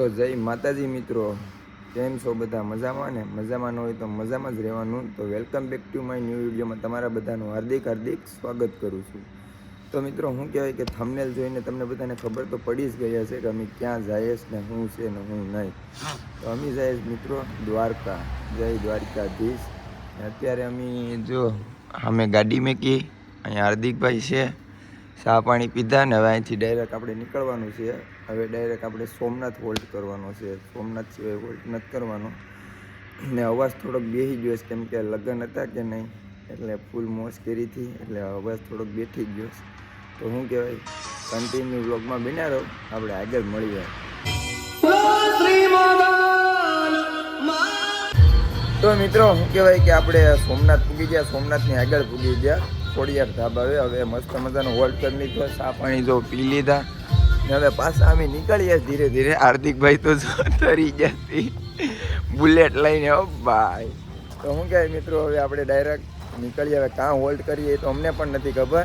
તો જય માતાજી મિત્રો. કેમ છો બધા મજામાં ને? મજામાં ન હોય તો મજામાં જ રહેવાનું. તો welcome back to my new વિડીયોમાં તમારા બધાનું હાર્દિક હાર્દિક સ્વાગત કરું છું. તો મિત્રો, હું કહેવાય કે થંબનેલ જોઈને તમને બધાને ખબર તો પડી જ ગઈ હશે કે અમે ક્યાં જઈએ ને શું છે ને હું નહીં. તો અમે જઈએ મિત્રો દ્વારકા. જય દ્વારકાધીશ. અત્યારે અમે જો અમે ગાડી મેકી. અહીંયા હાર્દિકભાઈ છે. ચા પાણી પીધા ને હવે અહીંથી ડાયરેક્ટ આપણે નીકળવાનું છે. હવે ડાયરેક્ટ આપણે સોમનાથ વોલ્ટ કરવાનો છે. સોમનાથ સિવાય વોલ્ટ નથી કરવાનો. ને અવાજ થોડોક બેસી ગયો છે, કેમ કે લગ્ન હતા કે નહીં? એટલે ફૂલ મોજ કરી હતી, એટલે અવાજ થોડોક બેઠી ગયો છે. તો શું કહેવાય? કન્ટિન્યુ બ્લોગમાં બન્યા રહો. આપણે આગળ મળી જાય. તો મિત્રો, શું કહેવાય કે આપણે સોમનાથ પૂગી ગયા, સોમનાથની આગળ પૂગી ગયા. ખોડિયાર ધાબા હવે મસ્ત મજાનો હોલ્ડ કરી લીધો. ચા પાણી જો પી લીધા. હવે પાછા અમે નીકળીએ ધીરે ધીરે. હાર્દિકભાઈ તો તરી જતી બુલેટ લઈને હો ભાઈ. તો શું કહેવાય મિત્રો, હવે આપણે ડાયરેક્ટ નીકળીએ. હવે કાં હોલ્ડ કરીએ તો અમને પણ નથી ખબર.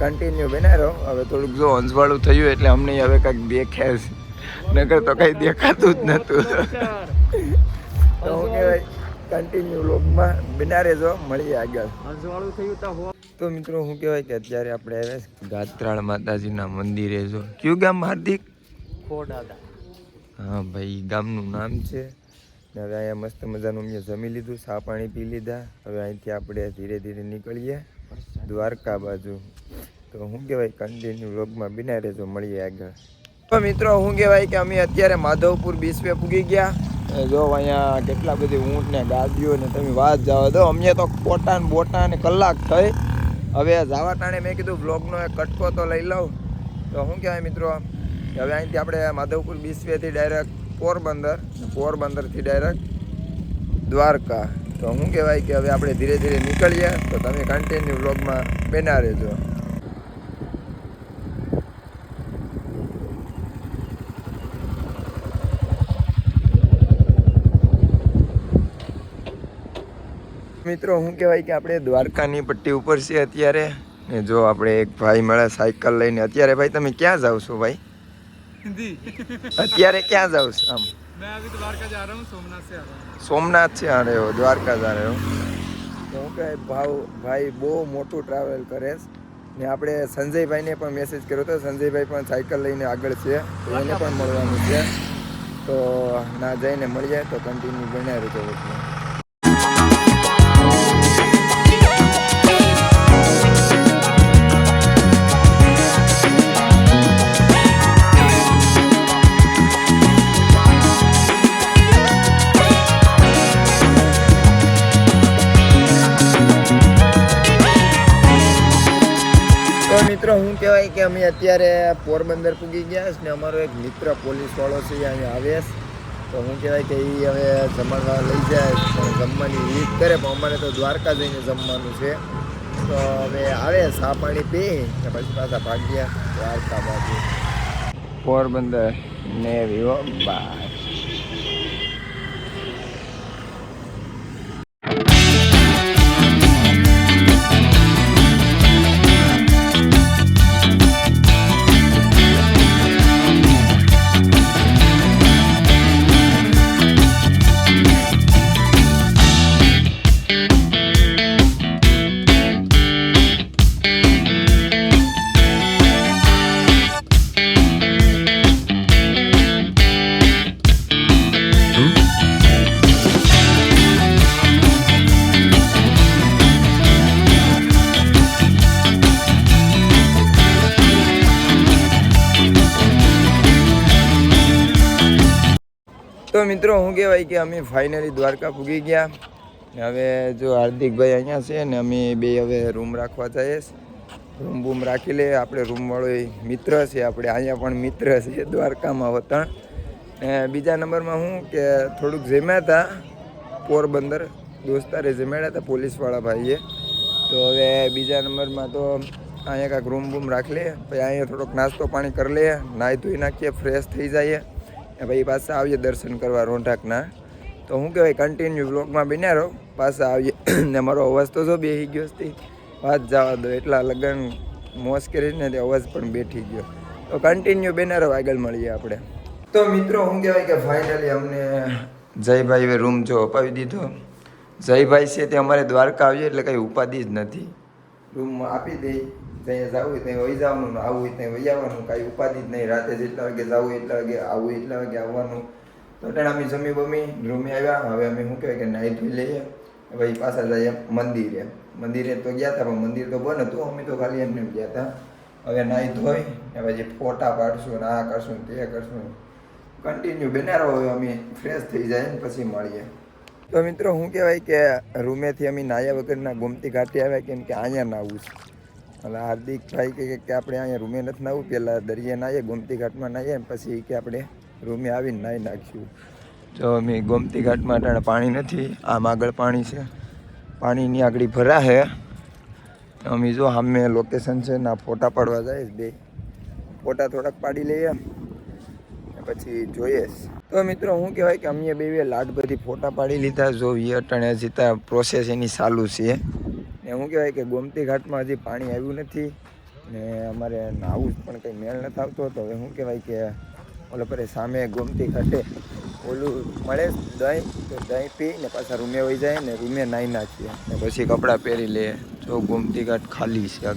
કન્ટિન્યુ બના રહો. હવે થોડુંક જો અંજવાળું થયું એટલે અમને હવે કાંઈક દેખાય નગર તો કંઈ દેખાતું જ નહોતું કન્ટિન્યુ લોગમાં બિના રહેજો મળીએ આગળ. થયું તો મિત્રો શું કહેવાય કે અત્યારે આપણે આવ્યા ગાત્રાળ માતાજીના મંદિરે જો. કયું ગામ હાર્દિક? હા ભાઈ ગામનું નામ છે. ને હવે અહીંયા મસ્ત મજાનું મેં જમી લીધું સા પાણી પી લીધા. હવે અહીંથી આપણે ધીરે ધીરે નીકળીએ દ્વારકા બાજુ. તો શું કહેવાય કન્ટિન્યુ વ્લોગમાં બિના રહેજો મળીએ આગળ. તો મિત્રો શું કહેવાય કે અમે અત્યારે માધવપુર બીસવે પૂગી ગયા. જો અહીંયા કેટલા બધી ઊંટ ને ગાડીઓ ને તમે વાત જાઓ દો અમને તો કોટા ને બોટા ને કલાક થઈ. હવે જવા ટાણે મેં કીધું વ્લોગનો એક કટકો તો લઈ લઉં. તો શું કહેવાય મિત્રો? હવે અહીંથી આપણે માધવપુર બીસવેથી ડાયરેક્ટ પોરબંદર પોરબંદરથી ડાયરેક્ટ દ્વારકા. તો શું કહેવાય કે હવે આપણે ધીરે ધીરે નીકળીએ. તો તમે કન્ટિન્યુ વ્લોગમાં બેના રહેજો. મિત્રો શું કહેવાય કે આપણે દ્વારકાની પટ્ટી ઉપર છીએ અત્યારે? ને જો આપણે એક ભાઈ મળે સાયકલ લઈને. અત્યારે ભાઈ તમે ક્યાં જાવ છો ભાઈ? અત્યારે ક્યાં જાવ છો? આમ. સોમનાથ છે આ રહ્યો દ્વારકા જા રહ્યો. શું કહેવાય ભાવ ભાઈ બહુ મોટું ટ્રાવેલ કરે ને આપણે સંજયભાઈને પણ મેસેજ કર્યો હતો. સંજયભાઈ પણ સાયકલ લઈને આગળ છે. એને પણ મળવાનું છે. તો ના જઈને મળીએ તો કન્ટિન્યુ બનાવી રહ્યો મિત્રો, હું કહેવાય કે અમે અત્યારે પોરબંદર પૂગી ગયા છે ને અમારો એક મિત્ર પોલીસ વાળો છે અહીંયા આવે છે. તો હું કહેવાય કે એ હવે જમણવા લઈ જાય જમવાની રીત કરે, પણ અમારે તો દ્વારકા જઈને જમવાનું છે. તો હવે આવે સા પાણી પી ને પછી પાછા ભાગ્યા દ્વારકા બાજુ. પોરબંદર ને વિવો, બાય. તો મિત્રો હું કહેવાય કે અમે ફાઇનલી દ્વારકા પૂગી ગયા. ને હવે જો હાર્દિકભાઈ અહીંયા છે ને અમે બે હવે રૂમ રાખવા જઈએ રૂમ બૂમ રાખી લે આપણે રૂમવાળો એ મિત્ર છે. આપણે અહીંયા પણ મિત્ર છે દ્વારકામાં વતણ. ને બીજા નંબરમાં હું કે થોડુંક જમ્યા હતા પોરબંદર. દોસ્તારે જમાડ્યા હતા પોલીસવાળા ભાઈએ. તો હવે બીજા નંબરમાં તો અહીંયા કાંઈક રૂમ બૂમ રાખી લે પછી અહીંયા થોડોક નાસ્તો પાણી કરી લઈએ. નાહી ધોઈ નાખીએ ફ્રેશ થઈ જઈએ. ભાઈ પાછા આવીએ દર્શન કરવા રોંઢાકના. તો હું કહેવાય કન્ટિન્યુ બ્લોગમાં બિના રહો, પાછા આવીએ. ને મારો અવાજ તો જો બેસી ગયો હતી વાત જવા દો. એટલા લગન મોસ કરીને તે અવાજ પણ બેઠી ગયો. તો કન્ટિન્યુ બેના રહો, આગળ મળીએ આપણે. તો મિત્રો શું કહેવાય કે ફાઇનલી અમને જયભાઈએ રૂમ જો અપાવી દીધો. જયભાઈ છે તે અમારે દ્વારકા આવીએ એટલે કંઈ ઉપાધિ જ નથી. રૂમ આપી દઈ ત્યાં જવું હોય ત્યાં વહી જવાનું ને આવવું હોય ત્યાં વહી આવવાનું કાંઈ ઉપાધિ જ નહીં. રાતે જેટલા વાગે જવું એટલા વાગે આવવું એટલા વાગે આવવાનું. તો ત્યાં અમે જમી બમી, રૂમે આવ્યા. હવે અમે શું કહેવાય કે નાહી ધોઈ લઈએ. પછી પાછા જઈએ મંદિરે. મંદિરે તો ગયા હતા પણ મંદિર તો બંધ હતું. અમે તો ખાલી એમને ગયા હતા હવે નાહી ધોઈ ને પછી ફોટા પાડશું ને આ કરશું તે કરશું. કન્ટિન્યુ બનારો હવે અમે ફ્રેશ થઈ જાય ને પછી મળીએ. તો મિત્રો, શું કહેવાય કે રૂમેથી અમે નાયા વગરના ગોમતી ઘાટી આવ્યા કેમ કે અહીંયા નાવું છે. એટલે હાર્દિકભાઈ કહે કે આપણે અહીંયા રૂમે નથી નાવું પહેલાં દરિયા નાહીએ, ગોમતી ઘાટમાં નાહીએ પછી કે આપણે રૂમે આવીને નાહી નાખ્યું જો અમે ગોમતી ઘાટમાં અટાણે પાણી નથી, આમ આગળ પાણી છે. પાણીની આગળ ભરા છે અમે જો સામે લોકેશન છે ના ફોટા પાડવા જાય બે. ફોટા થોડાક પાડી લઈએ પછી જોઈએ. તો મિત્રો હું કહેવાય કે અમે બે લાડ બધી ફોટા પાડી લીધા. જો એ અટાણે જીતા પ્રોસેસ એની ચાલુ છે. ને શું કહેવાય કે ગોમતી ઘાટમાં હજી પાણી આવ્યું નથી ને અમારે નાવું જ પણ કંઈ મેળ નથી આવતો. તો હવે શું કહેવાય કે ઓલો પરે સામે ગોમતી ઘાટે ઓલું મળે દહીં, તો દહીં પી ને પાછા રૂમે વહી જાય ને રૂમે નાહી નાખીએ. ને પછી કપડાં પહેરી લઈએ જો ગોમતી ઘાટ ખાલી છે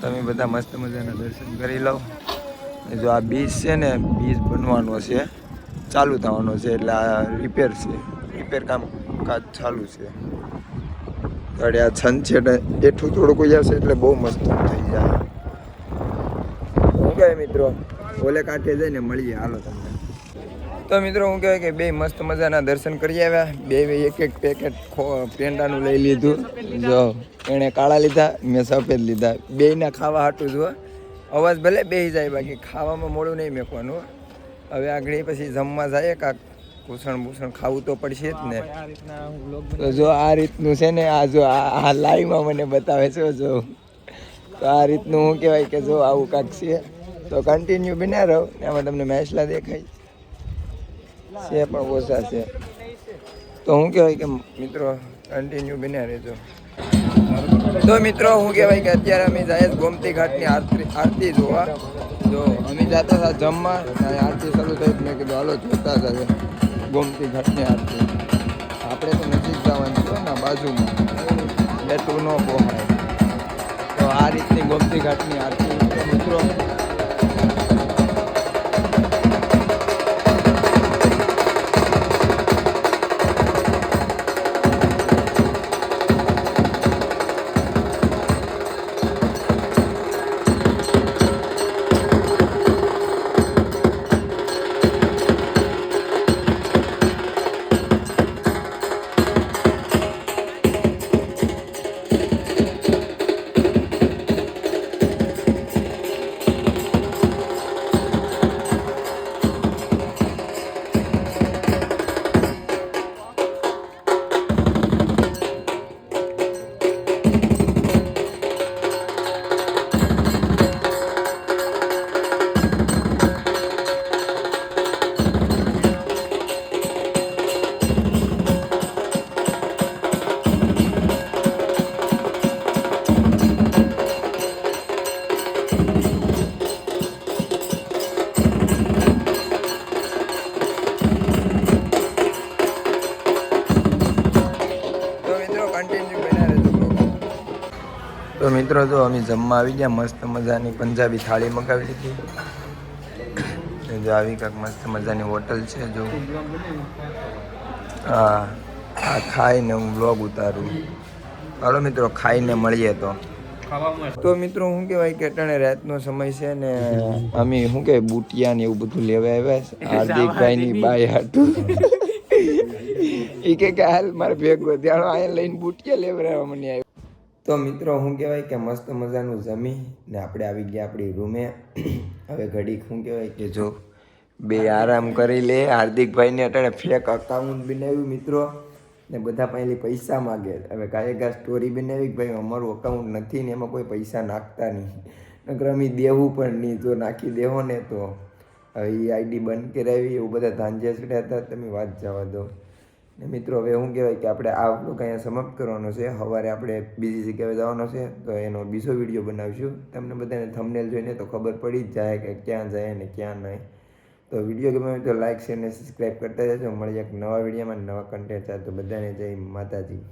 તમે બધા મસ્ત મજાના દર્શન કરી લો. જો આ બીચ છે ને બીચ બનવાનો છે. ચાલુ થવાનો છે, એટલે આ રિપેર છે. રિપેર કામ કાજ ચાલુ છે. તળે આ છંદ છે ને એઠું થોડુંક આવશે એટલે બહુ મસ્ત થઈ જાય. શું કહે મિત્રો? ઓલે કાંઠે જઈને મળીએ. હાલો તમને. તો મિત્રો હું કહેવાય કે બે મસ્ત મજાના દર્શન કરી આવ્યા. બે બે એક એક પેકેટ પેંડાનું લઈ લીધું. જો, એણે કાળા લીધા, મેં સફેદ લીધા. બેયના ખાવા હાટું જો અવાજ ભલે બેસી જાય, બાકી ખાવામાં મોડું નહીં મેકવાનું હવે આગળ પછી જમવા જાય કાંક ભૂષણ બુસણ ખાવું તો પડશે જ ને. તો જો આ રીતનું છે ને આ જો આ લાઈવમાં મને બતાવે છે જો. તો આ રીતનું હું કહેવાય કે જો આવું કાંક છે. તો કન્ટિન્યુ બિના રહો એમાં તમને મેસલા દેખાય. છે પણ ઓછા છે. તો હું કહેવાય કે મિત્રો કન્ટિન્યુ બિના રહેજો. તો મિત્રો હું કહેવાય કે અત્યારે અમે જાય ગોમતી ઘાટની આરતી આરતી જોવા. જો અમે જતા હતા જમવા આરતી શરૂ થઈ મેં કીધું હાલો જોતા હતા ગોમતી ઘાટની આરતી આપણે તો નજીક જવાનું છે ને બાજુમાં. બેઠું ન પહોંચાય. તો આ રીતની ગોમતી ઘાટની આરતી તો મિત્રો જો અમે જમવા આવી ગયા મસ્ત મજાની પંજાબી થાળી મગાવી લીધી. જો આવી કાંઈક મસ્ત મજાની હોટલ છે જો. હા આ ખાઈને હું બ્લોગ ઉતારું. હાલો મિત્રો ખાઈને મળીએ તો. તો મિત્રો શું કહેવાય કે અટાણે રાતનો સમય છે ને અમે શું કહેવાય બુટિયા ને એવું બધું લેવા આવ્યા હાર્દિકભાઈની બાય હાટું. એ કે કે હાલ મારે ભેગો ત્યાં અહીંયા લઈને બુટિયા લેવડાવવા મને આવ્યો તો મિત્રો શું કહેવાય કે મસ્ત મજાનું જમી ને આપણે આવી ગયા આપણી રૂમે. હવે ઘડીક શું કહેવાય કે જો બે આરામ કરી લે. હાર્દિકભાઈને અટાણે ફેક અકાઉન્ટ બનાવ્યું મિત્રો ને બધા પહેલી પૈસા માગે. હવે કાયગા સ્ટોરી બનાવી કે ભાઈ અમારું અકાઉન્ટ નથી ને એમાં કોઈ પૈસા નાખતા નહીં. નકર અમે દેવું પણ નહીં. જો નાખી દેવો ને તો. હવે એ આઈડી બંધ કરાવી, એવું બધા ધાંજે ચડ્યા હતા. તમે વાત જવા દો. ને મિત્રો, હવે શું કહેવાય કે આપણે આ વ્લોગ અહીંયા સમાપ્ત કરવાનો છે. સવારે આપણે બીજી જગ્યાએ જવાનો છે, તો એનો બીજો વીડિયો બનાવીશું. તમને બધાને થંબનેલ જોઈને તો ખબર પડી જ જાય કે ક્યાં જાય ને ક્યાં નહીં. તો વીડિયો ગમે તો લાઇક શેર અને સબસ્ક્રાઈબ કરતા જજો. મળી એક નવા વિડીયોમાં નવા કન્ટેન્ટ સાથે. તો બધાને જય માતાજી.